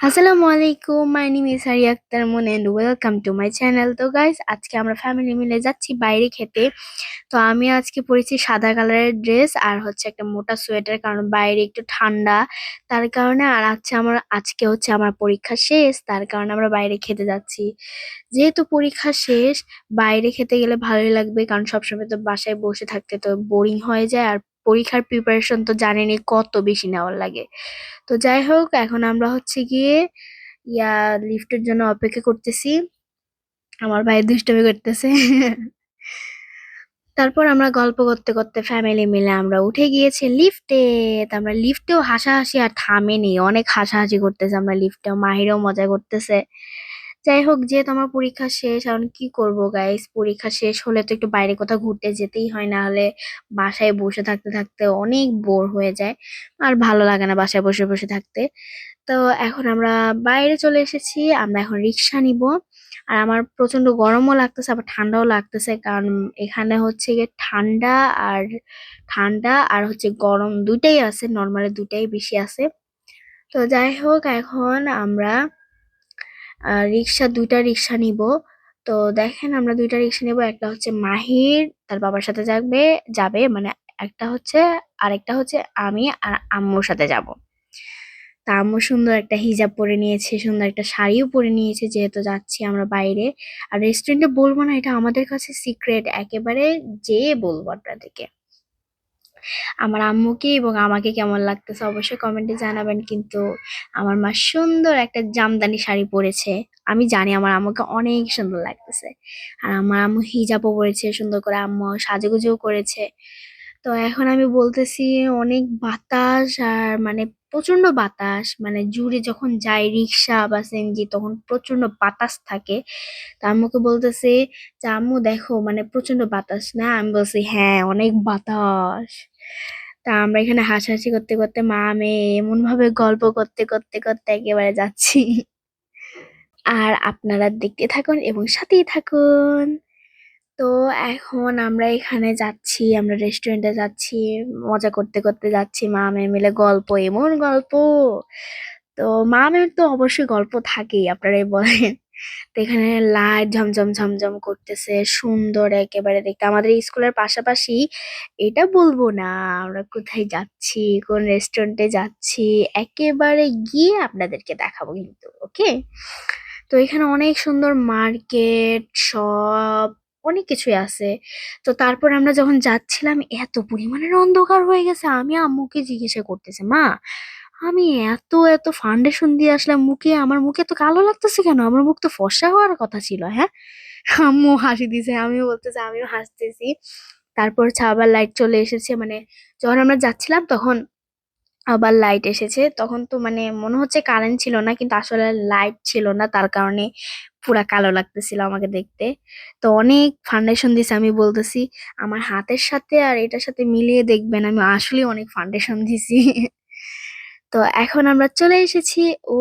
আসসালামু আলাইকুম my name is Sari Akter Moon and welcome to my channel তো guys আজকে আমরা ফ্যামিলি মিলে যাচ্ছি বাইরে খেতে। তো আমি আজকে পরেছি সাদা কালারের ড্রেস আর হচ্ছে একটা মোটা সোয়েটার কারণ বাইরে একটু ঠান্ডা। তার কারণে আর আজকে আমার, আজকে হচ্ছে আমার পরীক্ষা শেষ, তার কারণে আমরা বাইরে খেতে যাচ্ছি। যেহেতু পরীক্ষা শেষ, বাইরে খেতে গেলে ভালোই লাগবে কারণ সবসময় তো বাসায় বসে থাকতে তো বোরিং হয়ে যায় আর পরীক্ষার প্রিপারেশন তো জানেনই কত বেশি নেওয়ার লাগে। তো যাই হোক, এখন আমরা হচ্ছে গিয়ে, ইয়া লিফটের জন্য অপেক্ষা করতেছি। আমার ভাই দুষ্টুমি করতেছে। তারপর আমরা গল্প করতে করতে ফ্যামিলি মিলে আমরা উঠে গিয়েছি লিফটে তো আমরা লিফটেও হাসাহাসি আর থামেনি অনেক হাসাহাসি করতেছে আমরা লিফটেও মাহিরও মজা করতেছে। যাই হোক, যেহেতু আমার পরীক্ষা শেষ, এখন কি করব গাইস পরীক্ষা শেষ হলে তো একটু বাইরে কোথাও ঘুরতে যেতেই হয়, না হলে বাসায় বসে থাকতে থাকতে অনেক বোর হয়ে যায়। আর ভালো লাগে না বাসায় বসে বসে থাকতে। তো এখন আমরা বাইরে চলে এসেছি, আমরা এখন রিক্সা নিব। আর আমার প্রচণ্ড গরমও লাগতেছে, আবার ঠান্ডাও লাগতেছে, কারণ এখানে হচ্ছে গিয়ে ঠান্ডা আর ঠান্ডা আর হচ্ছে গরম দুইটাই আছে নর্মালি দুটাই বেশি আছে। তো যাই হোক, এখন আমরা আহ রিক্সা, দুইটা রিক্সা নিব। তো দেখেন আমরা দুইটা রিক্সা নিব, একটা হচ্ছে মাহির, তার বাবার সাথে যাবে যাবে মানে একটা হচ্ছে, আরেকটা হচ্ছে আমি আর আম্মুর সাথে যাব। তা আম্মু সুন্দর একটা হিজাব পরে নিয়েছে, সুন্দর একটা শাড়িও পরে নিয়েছে, যেহেতু যাচ্ছি আমরা বাইরে। আর রেস্টুরেন্টে বলব না, এটা আমাদের কাছে সিক্রেট একেবারে যেয়ে বলব আপনাদেরকে। আমার আম্মুকে এবং আমাকে কেমন লাগতেছে অবশ্যই কমেন্টে জানাবেন, কিন্তু আমার মা সুন্দর একটা জামদানি শাড়ি পরেছে। আমি জানি আমার আম্মুকে অনেক সুন্দর লাগতেছে। আর আমার আম্মু হিজাবও পরেছে, সুন্দর করে আম্মু সাজুগুজুও করেছে। তো এখন আমি বলতেছি অনেক বাতাস আর মানে প্রচণ্ড বাতাস মানে জুড়ে যখন যাই রিক্সা বা সিএনজি তখন প্রচণ্ড বাতাস থাকে। তা আম্মুকে বলতেছি যে, আম্মু, দেখো মানে প্রচণ্ড বাতাস না? আমি বলছি হ্যাঁ অনেক বাতাস। তা আমরা এখানে হাসাহাসি করতে করতে মা, মেয়ে এমন ভাবে গল্প করতে করতে করতে একেবারে যাচ্ছি। আর আপনারা দেখতে থাকুন এবং সাথেই থাকুন। তো এখন আমরা এখানে যাচ্ছি, আমরা রেস্টুরেন্টে যাচ্ছি, মজা করতে করতে যাচ্ছি। মা মেয়ে মিলে গল্প, এমন গল্প। তো মা মেয়ের তো অবশ্যই গল্প থাকেই, আপনারাই বলেন। তো এখানে লাইট ঝমঝম ঝমঝম করতেছে, সুন্দর একেবারে দেখতে। আমাদের স্কুলের পাশাপাশি এটা বলব না, আমরা কোথায় যাচ্ছি, কোন রেস্টুরেন্টে যাচ্ছি, একেবারে গিয়ে আপনাদেরকে দেখাবো কিন্তু ওকে তো এখানে অনেক সুন্দর মার্কেট শপ অনেক কিছুই আছে। তো তারপর আমরা যখন যাচ্ছিলাম, এত পরিমাণের অন্ধকার হয়ে গেছে। আমি আম্মুকে জিজ্ঞাসা করতেছে, মা, আমি এত এত ফাউন্ডেশন দিয়ে আসলাম, মুখে আমার মুখে এত কালো লাগতেছে কেন? আমার মুখ তো ফর্সা হওয়ার কথা ছিল হ্যাঁ? আম্মু হাসি দিছে, আমিও বলতেছি, আমিও হাসতেছি। তারপর হচ্ছে আবার লাইট চলে এসেছে মানে যখন আমরা যাচ্ছিলাম, তখন আবার লাইট এসেছে। তখন তো মানে মনে হচ্ছে কারেন্ট ছিল না, কিন্তু আসলে লাইট ছিল না। তার কারণে পুরা কালো লাগতেছিল আমাকে দেখতে। তো অনেক ফাউন্ডেশন দিছে আমি বলতেছি, আমার হাতের সাথে আর এটার সাথে মিলিয়ে দেখবেন, আমি আসলে অনেক ফাউন্ডেশন দিছি। তো এখন আমরা চলে এসেছি। ও,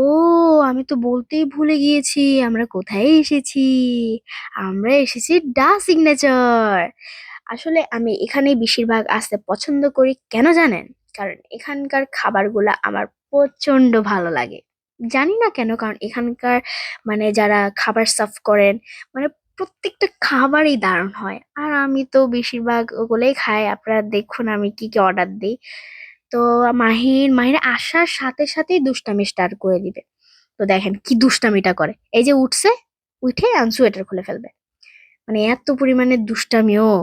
আমি তো বলতেই ভুলে গিয়েছি, আমরা কোথায় এসেছি? আমরা এসেছি ডা সিগনেচার আসলে আমি এখানেই বেশিরভাগ আসতে পছন্দ করি, কেন জানেন? কারণ এখানকার খাবারগুলো আমার প্রচণ্ড ভালো লাগে। জানি না কেন, কারণ এখানকার মানে যারা খাবার সার্ভ করেন মানে প্রত্যেকটা খাবারই দারুণ হয়। আর আমি তো বেশিরভাগ ওগুলোই খাই, আপনারা দেখুন আমি কি কি অর্ডার দিই। তো মাহির মাহির আসার সাথে সাথেই দুষ্টামি স্টার্ট করে দিবে। তো দেখেন কি দুষ্টামিটা করে। এই যে উঠছে, উঠে সোয়েটার খুলে ফেলবে। মানে এত পরিমাণে দুষ্টামি, ও।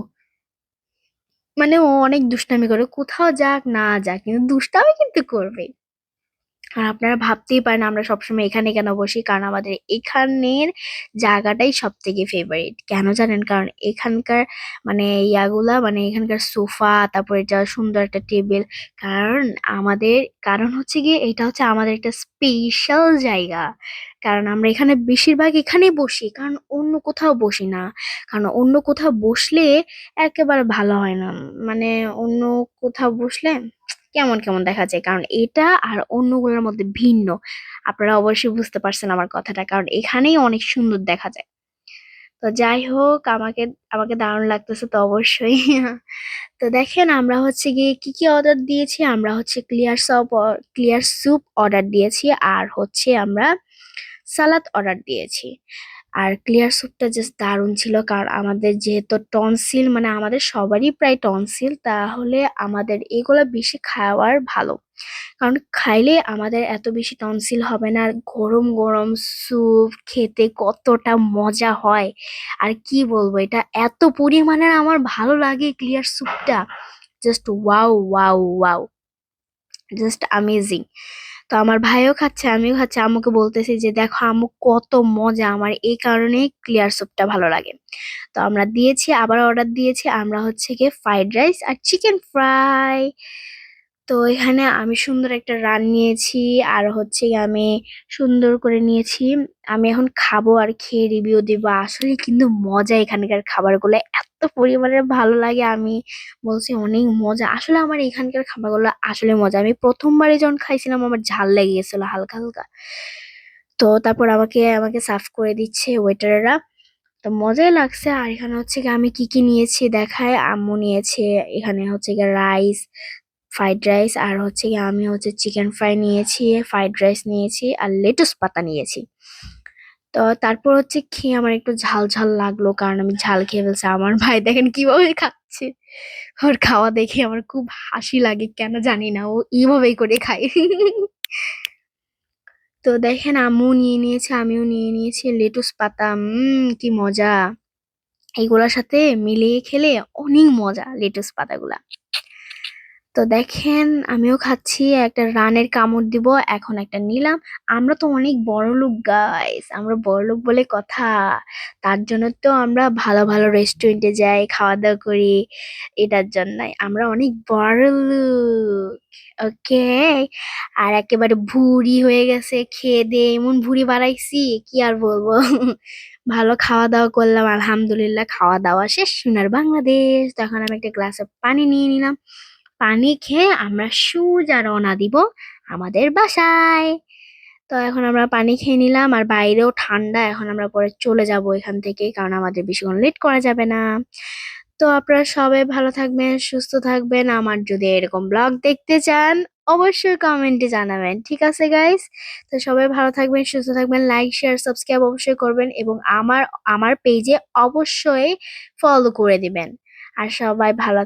মানে ও অনেক দুষ্টামি করে। কোথাও যাক না যাক কিন্তু দুষ্টামি কিন্তু করবেই। আর আপনারা ভাবতেই পারেন আমরা সবসময় এখানে কেন বসি, কারণ আমাদের এখানের জায়গাটাই সব থেকে ফেভারিট কেন জানেন? কারণ এখানকার মানে ইয়াগুলা মানে এখানকার সোফা, তারপরে যা সুন্দর একটা টেবিল। কারণ আমাদের, কারণ হচ্ছে গিয়ে এটা হচ্ছে আমাদের একটা স্পেশাল জায়গা। কারণ আমরা এখানে বেশিরভাগ এখানেই বসি, কারণ অন্য কোথাও বসি না। কারণ অন্য কোথাও বসলে একেবারে ভালো হয় না। মানে অন্য কোথাও বসলে কেমন কেমন দেখা যায়? কারণ এটা আর অন্যগুলোর মধ্যে ভিন্ন। আপনারা অবশ্যই বুঝতে পারছেন আমার কথাটা, কারণ এখানেই অনেক সুন্দর দেখা যায়। তো যাই হোক, আমাকে আমাকে দারুণ লাগতেছে তো অবশ্যই। তো দেখেন, আমরা হচ্ছে গিয়ে কি কি অর্ডার দিয়েছি? আমরা হচ্ছে clear soup clear soup order দিয়েছি। আর হচ্ছে আমরা সালাদ অর্ডার দিয়েছি। আর ক্লিয়ার স্যুপটা জাস্ট দারুণ ছিল, কারণ আমাদের যেহেতু টনসিল মানে আমাদের সবারই প্রায় টনসিল তাহলে আমাদের এগুলো বেশি খাওয়ার ভালো। কারণ খাইলে আমাদের এত বেশি টনসিল হবে না আর গরম গরম স্যুপ খেতে কতটা মজা হয়। আর কি বলব, এটা এত পরিমাণের আমার ভালো লাগে ক্লিয়ার স্যুপটা just wow wow wow just amazing তো আমার ভাইও খাচ্ছে, আমিও খাচ্ছি। আম্মুকে বলতেছি যে, দেখো আম্মু, কত মজা। আমার এই কারণে ক্লিয়ার স্যুপটা ভালো লাগে। তো আমরা দিয়েছি, আবার অর্ডার দিয়েছি। আমরা হচ্ছে গিয়ে ফ্রাইড রাইস আর চিকেন ফ্রাই তো এখানে আমি সুন্দর একটা রান নিয়েছি আর হচ্ছে আমি সুন্দর করে নিয়েছি। আমি এখন খাব আর খেয়ে রিভিউ দিব। আসলে কিন্তু মজা এখানকার খাবারগুলো। এত পরিমাণে ভালো লাগে। আমি বলছি অনেক মজা। আসলে আমার এখানকার খাবারগুলো আসলে মজা। আমি প্রথমবারে যখন খাইছিলাম আমার ঝাল লেগে গেছিল হালকা হালকা। তো তারপর আমাকে আমাকে সার্ভ করে দিচ্ছে ওয়েটাররা তো মজাই লাগছে। আর এখানে হচ্ছে গিয়ে আমি কি কি নিয়েছি দেখায়। আম্মু নিয়েছে। এখানে হচ্ছে গিয়ে রাইস ফ্রাইড রাইস আর হচ্ছে গিয়ে আমি হচ্ছে চিকেন ফ্রাই নিয়েছি ফ্রাইড রাইস নিয়েছি আর লেটুস পাতা নিয়েছি। তো তারপর হচ্ছে খেয়ে আমার একটু ঝাল ঝাল লাগল কারণ আমি ঝাল খেয়ে ফেলছি। আমার ভাই দেখেন কীভাবে খাচ্ছে। ওর খাওয়া দেখে আমার খুব হাসি লাগে, কেন জানি না, ও এইভাবেই করে খায়। তো দেখেন আম্মু নিয়ে নিয়েছে, আমিও নিয়ে নিয়েছি লেটুস পাতা কি মজা। এইগুলোর সাথে মিলিয়ে খেলে অনেক মজা লেটুস পাতাগুলা। তো দেখেন, আমিও খাচ্ছি, একটা রানের কামড় দিব, এখন একটা নিলাম। আমরা তো অনেক বড় লোক গাইস আমরা বড় লোক বলে কথা। তার জন্য তো আমরা ভালো ভালো রেস্টুরেন্টে যাই খাওয়া দাওয়া করি, এটার জন্যই। আমরা অনেক বড় লোক ওকে আর একেবারে ভুঁড়ি হয়ে গেছে, খেয়ে দিয়ে এমন ভুঁড়ি বাড়াইছি কি আর বলব? ভালো খাওয়া দাওয়া করলাম, আলহামদুলিল্লাহ খাওয়া দাওয়া শেষ, সোনার বাংলাদেশ। তখন আমি একটা গ্লাসে পানি নিয়ে নিলাম। পানি খেয়ে আমরা সোজা রওনা দিব আমাদের বাসায়। তো এখন আমরা পানি খেয়ে নিলাম আর বাইরেও ঠান্ডা, এখন আমরা পরে চলে যাব এখান থেকে কারণ আমাদের বেশিক্ষণ লেট করা যাবে না। তো আপনারা সবাই ভালো থাকবেন, সুস্থ থাকবেন। আমার যদি এরকম ব্লগ দেখতে চান, অবশ্যই কমেন্টে জানাবেন, ঠিক আছে গাইস তো সবাই ভালো থাকবেন, সুস্থ থাকবেন লাইক শেয়ার সাবস্ক্রাইব অবশ্যই করবেন এবং আমার আমার পেজে অবশ্যই ফলো করে দিবেন। আর সবাই ভালো